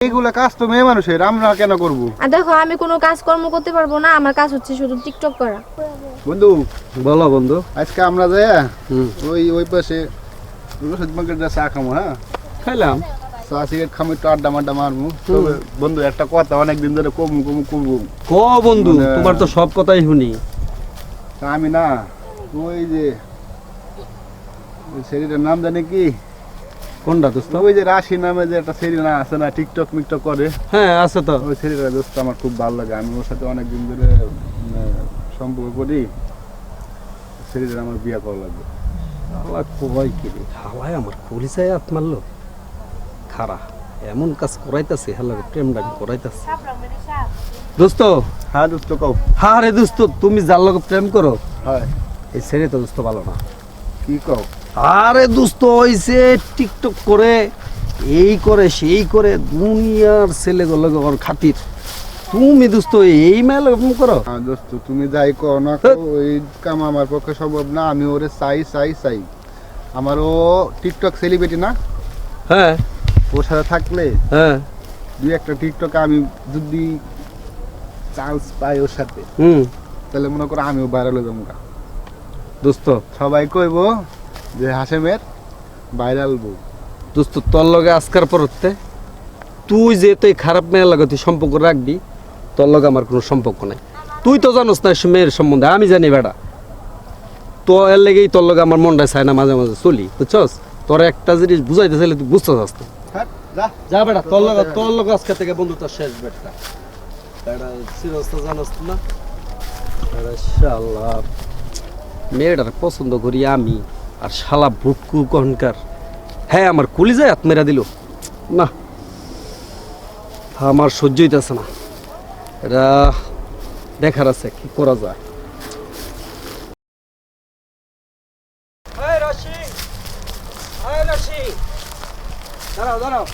এইগুলো কাজ তো মেয়ে মানুষের আমরা কেন করব? আর দেখো আমি কোনো কাজকর্ম করতে পারব না আমার কাজ হচ্ছে শুধু টিকটক করা। বন্ধু বলো বন্ধু। আজকে আমরা যাই ওই ওই পাশে চা খামো হ্যাঁ? খাইলাম। চা সিগারেট খামো একটু আড্ডা মাড্ডা মারবো। তবে বন্ধু একটা কথা অনেকদিন ধরে কমু কমু কমু। ক বন্ধু মানে- তোমার তো সব কথাই শুনি। তা আমি না ওই যে ওই ছেলেটার নাম জানি কি? কোনটা দোস্ত? ওই যে রাশি নামে যে একটা ছেলে না আছে না টিকটক মিকটক করে। হ্যাঁ আছে তো। ওই ছেলেটা দোস্ত আমার খুব ভালো লাগে। আমি ওর সাথে অনেকদিন ধরে মানে, সম্পর্ক করি। ছেলেটার আমার বিয়ে করা লাগবে। হালা কয় কি রে? হালায় আমার কলিজায় হাত মারলো। খারা এমন কাজ করাইতাছে হালা প্রেম ডাক করাইতাছে। দোস্ত হ্যাঁ দোস্ত কও। হ্যাঁ রে দোস্ত তুমি যার লগে প্রেম করো হয়। এই ছেলে তো দোস্ত ভালো না। কি কও? আরে দোস্ত হইছে টিকটক করে এই করে সেই করে দুনিয়ার ছেলেগুলো ওর খাতির। তুমি দোস্ত এই মেল এরকম করো। দোস্ত তুমি যাই কও না এই কাম আমার পক্ষে সম্ভব না আমি ওরে চাই চাই চাই। আমার ও টিকটক সেলিব্রিটি না? হ্যাঁ ওর সাথে থাকলে হ্যাঁ দুই একটা টিকটকে আমি যদি চান্স পাই ওর সাথে হুম। তাহলে মনে করো আমিও ভাইরাল হয়ে যাব দোস্ত। সবাই কইব যে হাসেমের ভাইরাল বউ দোস্ত তোর লগে আজকার পরতে তুই যে তুই খারাপ মেয়ের লগে তুই সম্পর্ক রাখবি তোর লগে আমার কোনো সম্পর্ক নাই। তুই তো জানোস না মেয়ের সম্বন্ধে আমি জানি বেটা। তো এর লেগেই তোর লগে আমার মনটা চায় না মাঝে মাঝে চলি বুঝছস? তোর একটা জিনিস বুঝাইতে চাইলে তুই বুঝতে চাস না। হ্যাঁ যা। বেটা তোর লগে তোর লগে আজকে থেকে বন্ধুটা শেষ বেটা। বেটা সিরিয়াসটা জানোস না? মেয়েটার পছন্দ করি আমি। আর শালা ভুটকু কনকার হ্যাঁ আমার কলিজায় হাত মেরা দিল। না আমার সহ্য হইতেছে না। এটা দেখার আছে কি করা যায়? দাঁড়াও দাঁড়াও।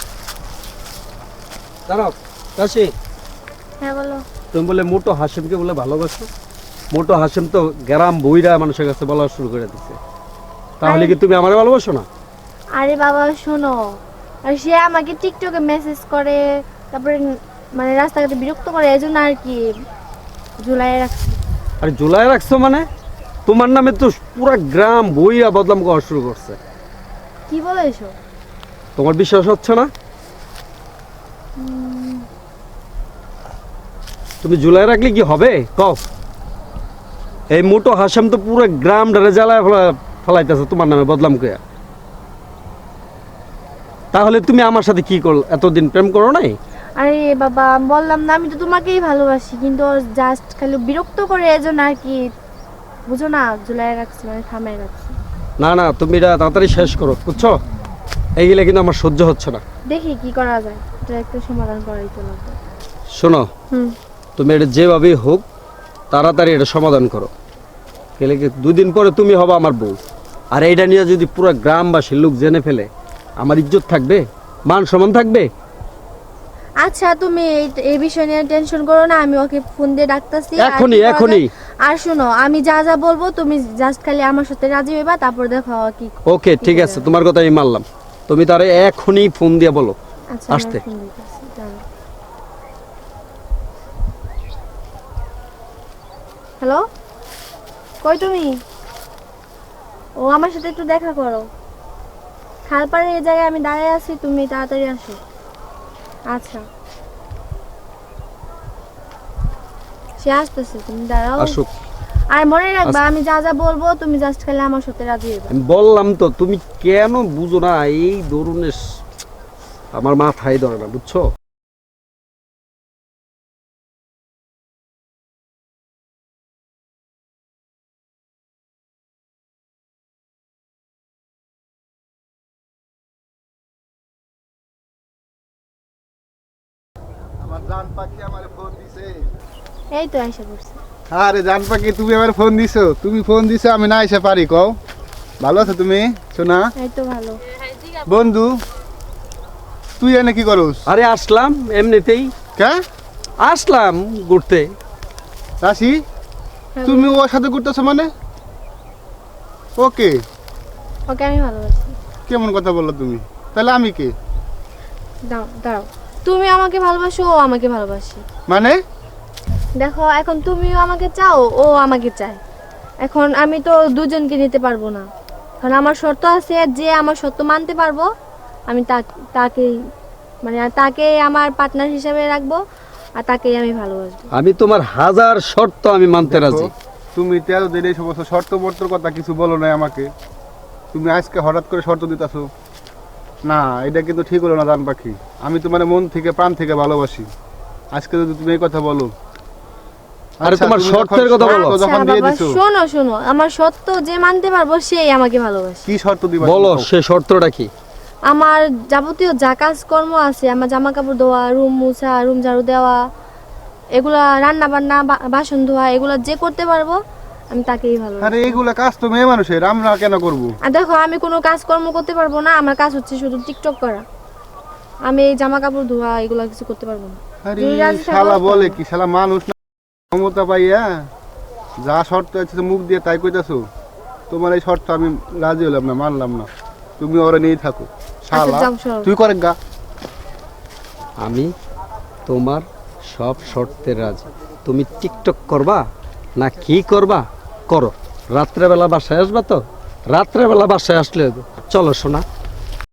দাঁড়াও রাশি। হ্যাঁ বলো। তুমি বলে মোটো হাসিমকে বলে ভালোবাসো? মোটো হাসিম তো গ্রাম বইরা মানুষের কাছে বলা শুরু করে দিছে। তাহলে কি তুমি আমার ভালোবাসো না? আরে বাবা শোনো। আর সে আমাকে টিকটকে মেসেজ করে তারপরে মানে রাস্তাঘাটে বিরক্ত করে এই আর কি জুলাই রাখছি। আরে জুলাই রাখছো মানে? তোমার নামে তো পুরা গ্রাম বইরা বদনাম করা শুরু করছে। কি বলো এসব? তোমার বিশ্বাস হচ্ছে না? তুমি জুলাই রাখলে কি হবে? কও। এই মোটো হাসাম তো পুরো গ্রাম ডারে জ্বালায় ফেলা- ফেলাইতেছে তোমার নামে বদলাম কইয়া। তাহলে তুমি আমার সাথে কি করল? এতদিন প্রেম করো নাই? আরে বাবা বললাম না আমি তো তোমাকেই ভালোবাসি কিন্তু জাস্ট খালি বিরক্ত করে এই জন্য আর কি। বুঝো না জুলাই রাখছি মানে থামাই রাখছি। না না তুমি এটা তাড়াতাড়ি শেষ করো বুঝছ? এইগুলো কিন্তু আমার সহ্য হচ্ছে না। দেখি কি করা যায় এটা একটা সমাধান করাই তো লাগবে। শোনো হুম। তুমি এটা যেভাবেই হোক তাড়াতাড়ি এটা সমাধান করো। গেলে কি দুদিন পরে তুমি হবে আমার বউ? আর এইটা নিয়ে যদি পুরো গ্রামবাসীর লোক জেনে ফেলে আমার ইজ্জত থাকবে? মান সম্মান থাকবে? আচ্ছা তুমি এই- বিষয় নিয়ে টেনশন করো না আমি ওকে ফোন দিয়ে ডাকতাছি আর এখনই, এখনই। আর শোনো আমি যা যা বলব তুমি জাস্ট খালি আমার সাথে রাজি হইবা তারপর দেখো কি ওকে ঠিক আছে তোমার কথা আমি মানলাম। তুমি তারে এখনই ফোন দিয়ে বলো। আচ্ছা আসতে। হ্যালো? কই তুমি? ও আমার সাথে একটু দেখা করো। খালপাড়ে এই জায়গায় আমি দাঁড়িয়ে আছি তুমি তাড়াতাড়ি আসো। আচ্ছা। সে আসতেছে তুমি দাঁড়াও। আসুক। আর মনে রাখবা আমি যা যা বলব তুমি জাস্ট খালি আমার সাথে রাজি হইবা। আমি বললাম তো তুমি কেন বুঝো না এই ধরনের আমার মাথায় ধরে না বুঝছ? আমার জান পাখি আমার ফোন দিছে। এই তো এসে পড়ছে। আরে জান পাখি তুমি আমার ফোন দিছো? তুমি ফোন দিছো আমি না এসে পারি কও। ভালো আছো তুমি শোনা এই তো ভালো। বন্ধু তুই এনে কি করস? আরে আসলাম এমনিতেই। কে? আসলাম ঘুরতে। রাশি তুমি ওর সাথে ঘুরতেছো মানে? ওকে। ওকে আমি ভালোবাসি। কেমন কথা বলল তুমি? তাহলে আমি কে? দাও দাঁড়াও। তুমি আমাকে ভালোবাসো ও আমাকে ভালোবাসে। মানে? দেখো এখন তুমিও আমাকে চাও ও আমাকে চায়। এখন আমি তো দুজনকে নিতে পারব না। কারণ আমার শর্ত আছে যে আমার শর্ত মানতে পারব আমি তাকেই মানে তাকে আমার পার্টনার হিসেবে রাখব আর তাকেই আমি ভালোবাসবো। আমি তোমার হাজার শর্ত আমি মানতে রাজি। তুমি তেরো দিন এই সমস্ত শর্ত বর্তর কথা কিছু বলো নাই আমাকে। তুমি আজকে হঠাৎ করে শর্ত দিতেছো। না এটা কিন্তু ঠিক হলো না দান পাখি। আমি তোমার মন থেকে প্রাণ থেকে ভালোবাসি। আজকে যদি তুমি এই কথা বলো। আরে আচ্ছা, তোমার শর্তের কথা বলো। আচ্ছা যখন দিয়ে দিছো। শোনো শোনো। আমার সত্য যে মানতে পারব সেই আমাকে ভালোবাসে। কি শর্ত দিবা বলো সে শর্তটা কি? আমার যাবতীয় যা কাজকর্ম আছে আমার জামা কাপড় ধোয়া রুম মুছা রুম ঝাড়ু দেওয়া এগুলা রান্না বান্না বা- বাসন ধোয়া এগুলা যে করতে পারব আমি তাকেই ভালো আরে এইগুলা কাজ তো মেয়ে মানুষের আমরা কেন করব? আর দেখো আমি কোনো কাজকর্ম করতে পারব না আমার কাজ হচ্ছে শুধু টিকটক করা। আমি এই জামা কাপড় ধোয়া এগুলা কিছু করতে পারব না। আরে শালা বলে কি শালা মানুষ না ক্ষমতা পাইয়া যা শর্ত আছে মুখ দিয়ে তাই কইতাছো? তোমার এই শর্ত আমি রাজি হলাম না মানলাম না। তুমি ওরা নিয়েই থাকো। শালা আচ্ছা। তুই করে গা। আমি তোমার সব শর্তে রাজি। তুমি টিকটক করবা না কি করবা? করো রাত্রেবেলা বাসায় আসবা তো রাত্রেবেলা বাসায় আসলে। চলো শোনা